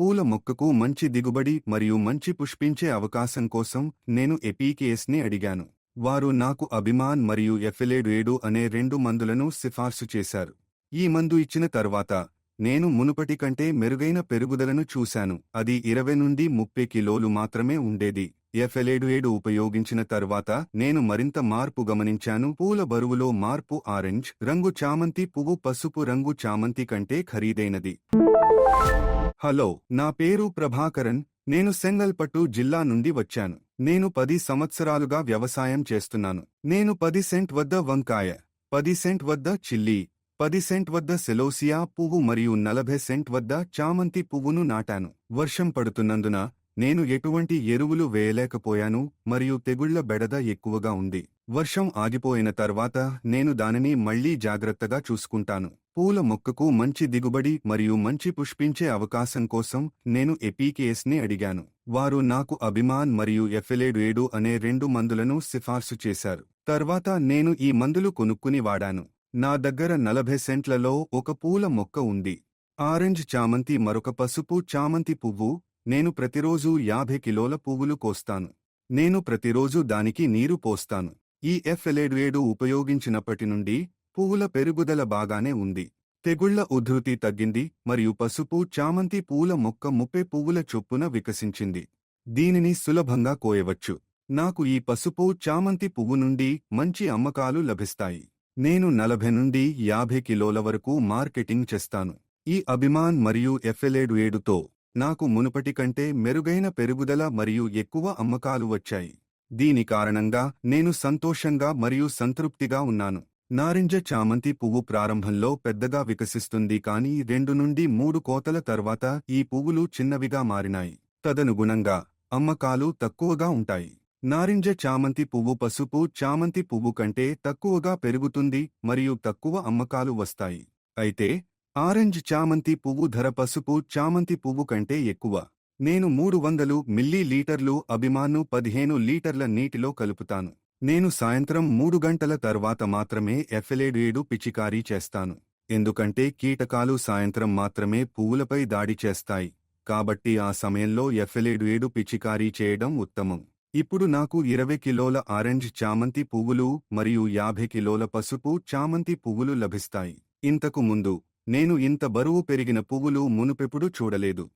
పూల మొక్కకు మంచి దిగుబడి మరియు మంచి పుష్పించే అవకాశం కోసం నేను ఎపీకేఎస్ని అడిగాను. వారు నాకు అభిమాన్ మరియు ఎఫిలేడ్ ఏడు అనే రెండు మందులను సిఫార్సు చేశారు. ఈ మందు ఇచ్చిన తర్వాత నేను మునుపటి కంటే మెరుగైన పెరుగుదలను చూశాను. అది ఇరవై నుండి ముప్పై కిలోలు మాత్రమే ఉండేది. ఎఫెలేడు ఏడు ఉపయోగించిన తర్వాత నేను మరింత మార్పు గమనించాను. పూల బరువులో మార్పు ఆరెంజ్ రంగు చామంతి పువ్వు పసుపు రంగు చామంతి కంటే ఖరీదైనది. హలో నా పేరు ప్రభాకరన్ నేను సెంగల్పట్టు జిల్లా నుండి వచ్చాను. నేను పది సంవత్సరాలుగా వ్యవసాయం చేస్తున్నాను. నేను పది సెంట్ వద్ద వంకాయ పది సెంట్ వద్ద చిల్లీ పది సెంట్ వద్ద సెలోసియా పువ్వు మరియు నలభై సెంట్ వద్ద చామంతి పువ్వును నాటాను. వర్షం పడుతున్నందున నేను ఎటువంటి ఎరువులు వేయలేకపోయాను మరియు తెగుళ్ళ బెడద ఎక్కువగా ఉంది. వర్షం ఆగిపోయిన తర్వాత నేను దానిని మళ్ళీ జాగ్రత్తగా చూసుకుంటాను. పూల మొక్కకు మంచి దిగుబడి మరియు మంచి పుష్పించే అవకాశం కోసం నేను ఎపీకేఎస్ని అడిగాను. వారు నాకు అభిమాన్ మరియు ఎఫెలేడ్ ఏడు అనే రెండు మందులను సిఫార్సు చేశారు. తర్వాత నేను ఈ మందులు కొనుక్కుని వాడాను. నా దగ్గర నలభై సెంట్లలో ఒక పూల మొక్క ఉంది. ఆరెంజ్ చామంతి మరొక పసుపు చామంతి పువ్వు. నేను ప్రతిరోజూ యాభై కిలోల పువ్వులు కోస్తాను. నేను ప్రతిరోజూ దానికి నీరు పోస్తాను. ఈ ఎఫ్ఎలేడ్వేడు ఉపయోగించినప్పటి నుండి పువ్వుల పెరుగుదల బాగానే ఉంది. తెగుళ్ళ ఉధృతి తగ్గింది మరియు పసుపు చామంతి పూల మొక్క ముప్పై పువ్వుల చొప్పున వికసించింది. దీనిని సులభంగా కోయవచ్చు. నాకు ఈ పసుపు చామంతి పువ్వు నుండి మంచి అమ్మకాలు లభిస్తాయి. నేను నలభై నుండి యాభై కిలోల వరకు మార్కెటింగ్ చేస్తాను. ఈ అభిమాన్ మరియు ఎఫెలేడు ఏడుతో నాకు మునుపటి కంటే మెరుగైన పెరుగుదల మరియు ఎక్కువ అమ్మకాలు వచ్చాయి. దీని కారణంగా నేను సంతోషంగా మరియు సంతృప్తిగా ఉన్నాను. నారింజ చామంతి పువ్వు ప్రారంభంలో పెద్దగా వికసిస్తుంది కానీ రెండు నుండి మూడు కోతల తర్వాత ఈ పువ్వులు చిన్నవిగా మారినాయి. తదనుగుణంగా అమ్మకాలు తక్కువగా ఉంటాయి. నారింజ చామంతి పువ్వు పసుపు చామంతి పువ్వు కంటే తక్కువగా పెరుగుతుంది మరియు తక్కువ అమ్మకాలు వస్తాయి. అయితే ఆరెంజ్ చామంతి పువ్వు ధర పసుపు చామంతి పువ్వు కంటే ఎక్కువ. నేను మూడు వందలు మిల్లీ లీటర్లు అభిమాను పదిహేను లీటర్ల నీటిలో కలుపుతాను. నేను సాయంత్రం మూడు గంటల తర్వాత మాత్రమే ఎఫెలేడేడు పిచికారీ చేస్తాను. ఎందుకంటే కీటకాలు సాయంత్రం మాత్రమే పువ్వులపై దాడి చేస్తాయి. కాబట్టి ఆ సమయంలో ఎఫెలేడేడు పిచికారీ చేయడం ఉత్తమం. ఇప్పుడు నాకు ఇరవై కిలోల ఆరెంజ్ చామంతి పువ్వులు మరియు యాభై కిలోల పసుపు చామంతి పువ్వులు లభిస్తాయి. ఇంతకు ముందు నేను ఇంత బరువు పెరిగిన పువ్వులు మునుపెప్పుడు చూడలేదు.